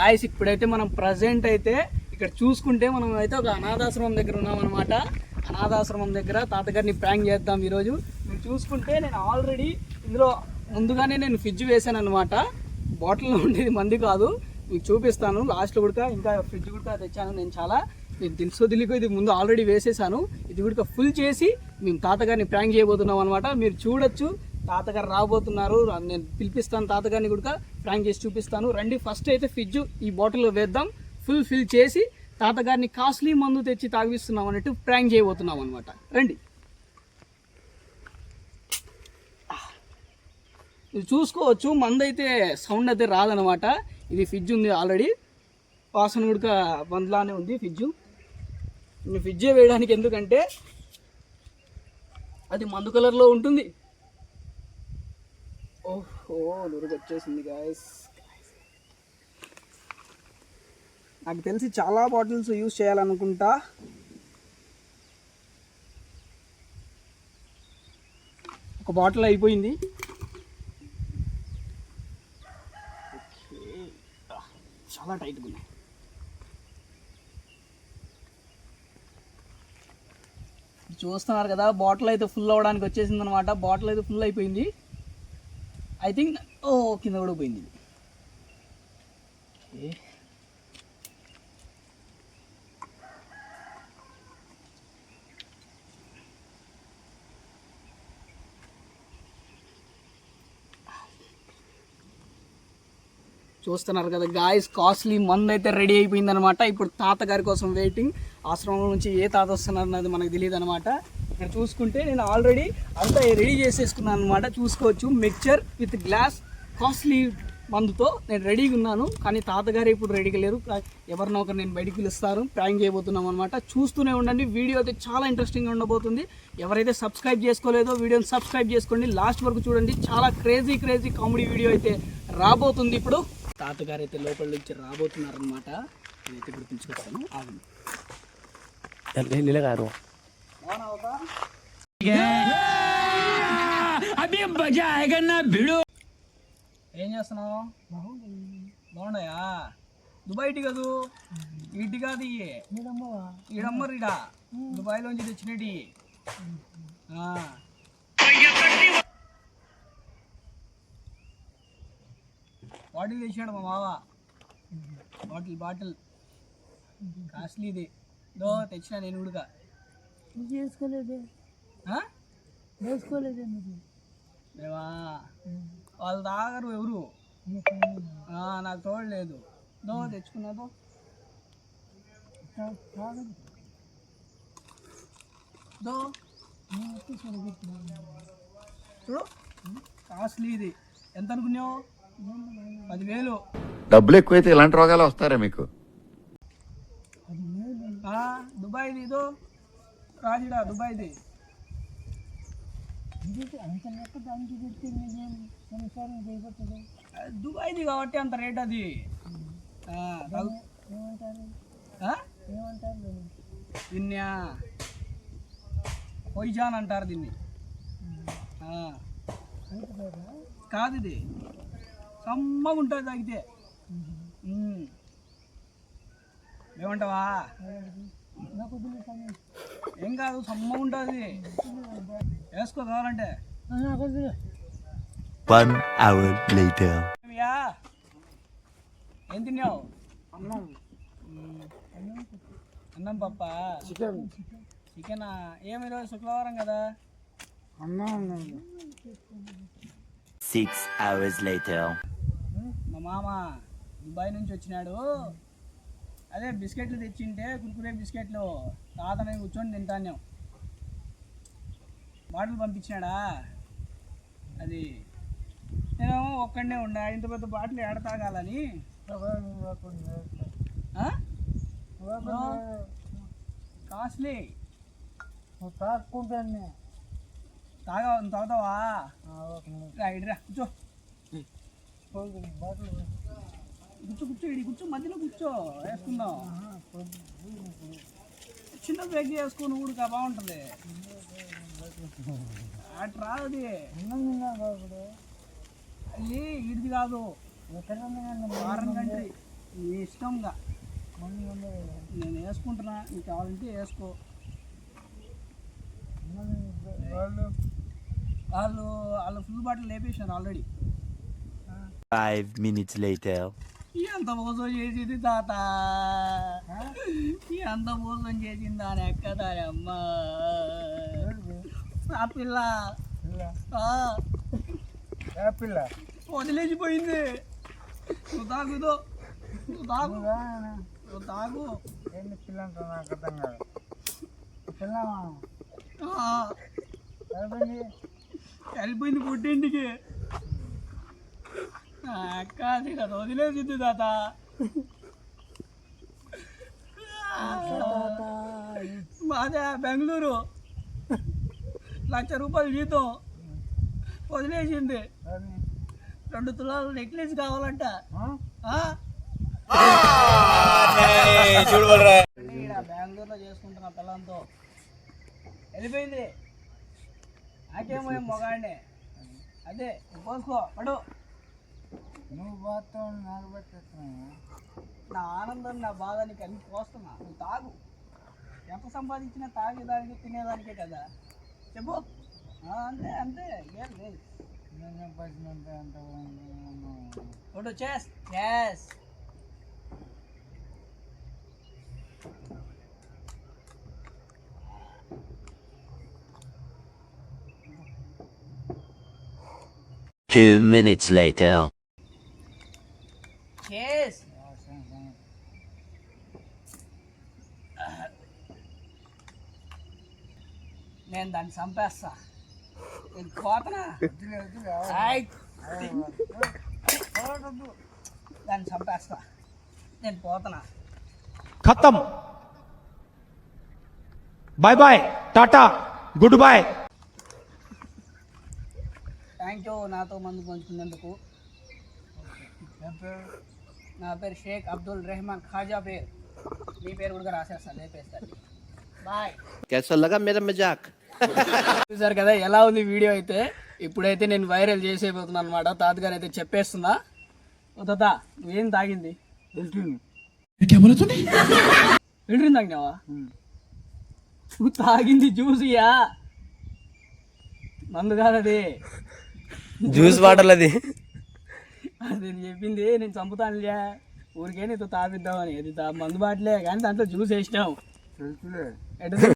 Guys ఇప్పుడైతే మనం present అయితే ఇక్కడ చూసుకుంటే మనం అయితే ఒక అనాథాశ్రమం దగ్గర ఉన్నాం అనమాట అనాథాశ్రమం దగ్గర తాతగారిని ప్రాంక్ చేద్దాం ఈరోజు. మీరు చూసుకుంటే నేను ఆల్రెడీ ఇందులో ముందుగానే నేను ఫ్రిడ్జ్ వేసాను అనమాట బాటిల్లో ఉండేది మంది కాదు. మీకు చూపిస్తాను. లాస్ట్లో కూడా ఇంకా ఫ్రిడ్జ్ కూడా తెచ్చాను నేను చాలా. నేను తెలుసో తెలియకో ఇది ముందు ఆల్రెడీ వేసేసాను. ఇది కూడా ఫుల్ చేసి మేము తాతగారిని ప్రాంక్ చేయబోతున్నాం అనమాట మీరు చూడొచ్చు. తాతగారు రాబోతున్నారు. నేను పిలిపిస్తాను తాతగారిని కూడా ఫ్రాంక్ చేసి చూపిస్తాను. రండి ఫస్ట్ అయితే ఫ్రిడ్జ్ ఈ బాటిల్లో వేద్దాం. ఫుల్ ఫిల్ చేసి తాతగారిని కాస్ట్లీ మందు తెచ్చి తాగిస్తున్నాం అన్నట్టు ప్రాంక్ చేయబోతున్నాం అనమాట రండి. ఇది చూసుకోవచ్చు మందు అయితే సౌండ్ అయితే రాదనమాట ఇది ఫ్రిడ్జ్ ఉంది ఆల్రెడీ వాసన ఉడక మందులానే ఉంది ఫ్రిడ్జ్ నేను వేయడానికి ఎందుకంటే అది మందు కలర్లో ఉంటుంది. ఓహో నురుగు వచ్చేసింది గాయస్ నాకు తెలిసి చాలా బాటిల్స్ యూజ్ చేయాలనుకుంటా. ఒక బాటిల్ అయిపోయింది. Ah, చాలా టైట్గా ఉంది చూస్తున్నారు కదా బాటిల్ అయితే ఫుల్ అవ్వడానికి వచ్చేసింది అనమాట బాటిల్ అయితే ఫుల్ అయిపోయింది. ఐ థింక్ ఓ కింద కూడా పోయింది. చూస్తున్నారు కదా గాయస్ కాస్ట్లీ మందు అయితే రెడీ అయిపోయింది అనమాట ఇప్పుడు తాతగారి కోసం వెయిటింగ్ ఆశ్రమం నుంచి ఏ తాత వస్తున్నారు అన్నది మనకు తెలియదు అనమాట ఇక్కడ చూసుకుంటే నేను ఆల్రెడీ అంతా రెడీ చేసేసుకున్నాను అనమాట చూసుకోవచ్చు. మిక్చర్ విత్ గ్లాస్ కాస్ట్లీ మందుతో నేను రెడీగా ఉన్నాను. కానీ తాతగారు ఇప్పుడు రెడీగా లేరు. ఎవరినో ఒకరు నేను బయటికి పిలుస్తారు. ప్రాంక్ చేయబోతున్నాం అనమాట చూస్తూనే ఉండండి. వీడియో అయితే చాలా ఇంట్రెస్టింగ్గా ఉండబోతుంది. ఎవరైతే సబ్స్క్రైబ్ చేసుకోలేదో వీడియోని సబ్స్క్రైబ్ చేసుకోండి. లాస్ట్ వరకు చూడండి. చాలా క్రేజీ క్రేజీ కామెడీ వీడియో అయితే రాబోతుంది ఇప్పుడు. తాతగారు అయితే లోపల నుంచి రాబోతున్నారనమాట నేనైతే ఇప్పుడు పిలుచుకొస్తాను ఆగండి నిలగారు ఏం చేస్తున్నావు బాగున్నాయా దుబాయ్ కదూ ఇటు కాదు ఈడమ్మరు ఇడా దుబాయ్లోంచి తెచ్చినటి బాటిల్ తెచ్చాడు మా మావ బాటిల్ బాటిల్ కాస్ట్లీది దో తెచ్చిన నేను ఉడక చేసుకోలేదే వేసుకోలేదే నువ్వు. మేమా వాళ్ళు తాగరు ఎవరు? ఆ, నాకు తోడలేదు దో తెచ్చుకున్నాదో దో చూడు. కాస్ట్లీ ఇది. ఎంత అనుకున్నావు? పదివేలు. డబ్బులు ఎక్కువైతే ఇలాంటి రోగాలు వస్తారా మీకు? ఆ, దుబాయ్ది ఇదో. రాజిడా దుబాయ్ది. దుబాయ్ది కాబట్టి అంత రేట్ అది. దీన్ని పొయ్జాన్ అంటారు దీన్ని. కాదు ఇది. సమ్మగా ఉంటుంది తాగితే. ఏమంటావా? ఏం కాదు సమ్మగా ఉంటుంది. వేసుకో కావాలంటే. Hour later. ఏమియా? ఏం తిన్నావు? అన్నం. అన్నం పప్ప? చికెన్. చికెనా? ఏమి ఈరోజు శుక్రవారం కదా? అన్నం. Six hours later. మా మామ దుబాయ్ నుంచి వచ్చినాడు. అదే బిస్కెట్లు తెచ్చింటే కుర్కురే బిస్కెట్లు తాతనే కూర్చొని తింటాను బాటిల్ పంపించినాడా? అది నేనేమో ఒక్కడనే ఉండా ఇంత పెద్ద బాటిల్ ఏడ తాగాలని? ఆ? కాస్ట్లీ. తాక్కుంటాను తాగా తాగుతావా? రా ఇడిరా కూర్చో. బాటిల్ కూర్చో కూర్చో ఇడి కూర్చో మధ్యలో కూర్చో వేసుకుందాం. చిన్న బ్రేక్ చేసుకో నువ్వు కూడా బాగుంటుంది. అటు రాదు అది. ఇడిది కాదు. ఎక్కడ ఫారెన్ కంట్రీ నీ ఇష్టంగా. నేను వేసుకుంటున్నా నీకు కావాలంటే వేసుకో. వాళ్ళు? వాళ్ళు వాళ్ళు ఫుల్ బాటిల్ లేపేసినారు ఆల్రెడీ Five minutes later. ఎంత మోసం చేసింది తాత? ఎంత మోసం చేసింది దాని ఎక్క దాని అమ్మ. ఆ పిల్ల. పిల్ల? పిల్ల? వదిలేసిపోయింది. నువ్వు తాగుదో నువ్వు తాగు. నువ్వా? తాగు. ఏంటి పిల్ల అంటావు నాకు అర్థం కాదు. సరిపోయింది వెళ్ళిపోయింది పుట్టింటికి. అక్క వదిలేసింది తాత. మాదే బెంగళూరు. లక్ష రూపాయలు జీతం. వదిలేసింది. రెండు తులాల నెక్లెస్ కావాలంట. ఆ? ఆ? ఈడ బెంగళూరులో చేసుకుంటున్న పిల్లలతో వెళ్ళిపోయింది. నాకేమో ఏం మొగాడిని. అదే పోసుకో పడు. నువ్వు పోతావు నాకు పెట్టేస్తున్నావు నా ఆనందం నా బాధ నీకు అన్ని పోస్తున్నా. నువ్వు తాగు. ఎంత సంపాదించినా తాగేదానికి తినేదానికే కదా. చెప్పు. ఆ, అంతే అంతే. ఏం లేదు. నేను సంపాదించినంత ఎంత ఉంది? ఫోటో చేస్ చేస్. Two minutes later. నేను దాన్ని చంపేస్తా నేను పోతనా వద్దులే, వద్దులే. ఆయ్. దాన్ని చంపేస్తా నేను పోతనా खत्म bye bye tata good bye thank you నాతో మందు పంచుకున్నందుకు ఏం పేరు? నా పేరు షేక్ అబ్దుల్ రెహమాన్ ఖాజా పేరు మీ పేరు కూడా రాసేస్తాను లేపేస్తాను బాయ్ कैसा लगा मेरा मजाक చూసారు కదా ఎలా ఉంది వీడియో అయితే? ఇప్పుడైతే నేను వైరల్ చేసేపోతున్నాను అనమాట తాతగారు అయితే చెప్పేస్తున్నా. ఓ తాత నువ్వేం తాగింది. ఎండ్రిని తాగినావా? నువ్వు తాగింది జ్యూసియా? మందు కాదు అది జ్యూస్ వాటర్ అది అది చెప్పింది నేను చంపుతానులే. ఊరికే నీతో తాపిద్దామని. అది తా- మందు బాటలే కానీ దాంట్లో జ్యూస్ వేసినావు.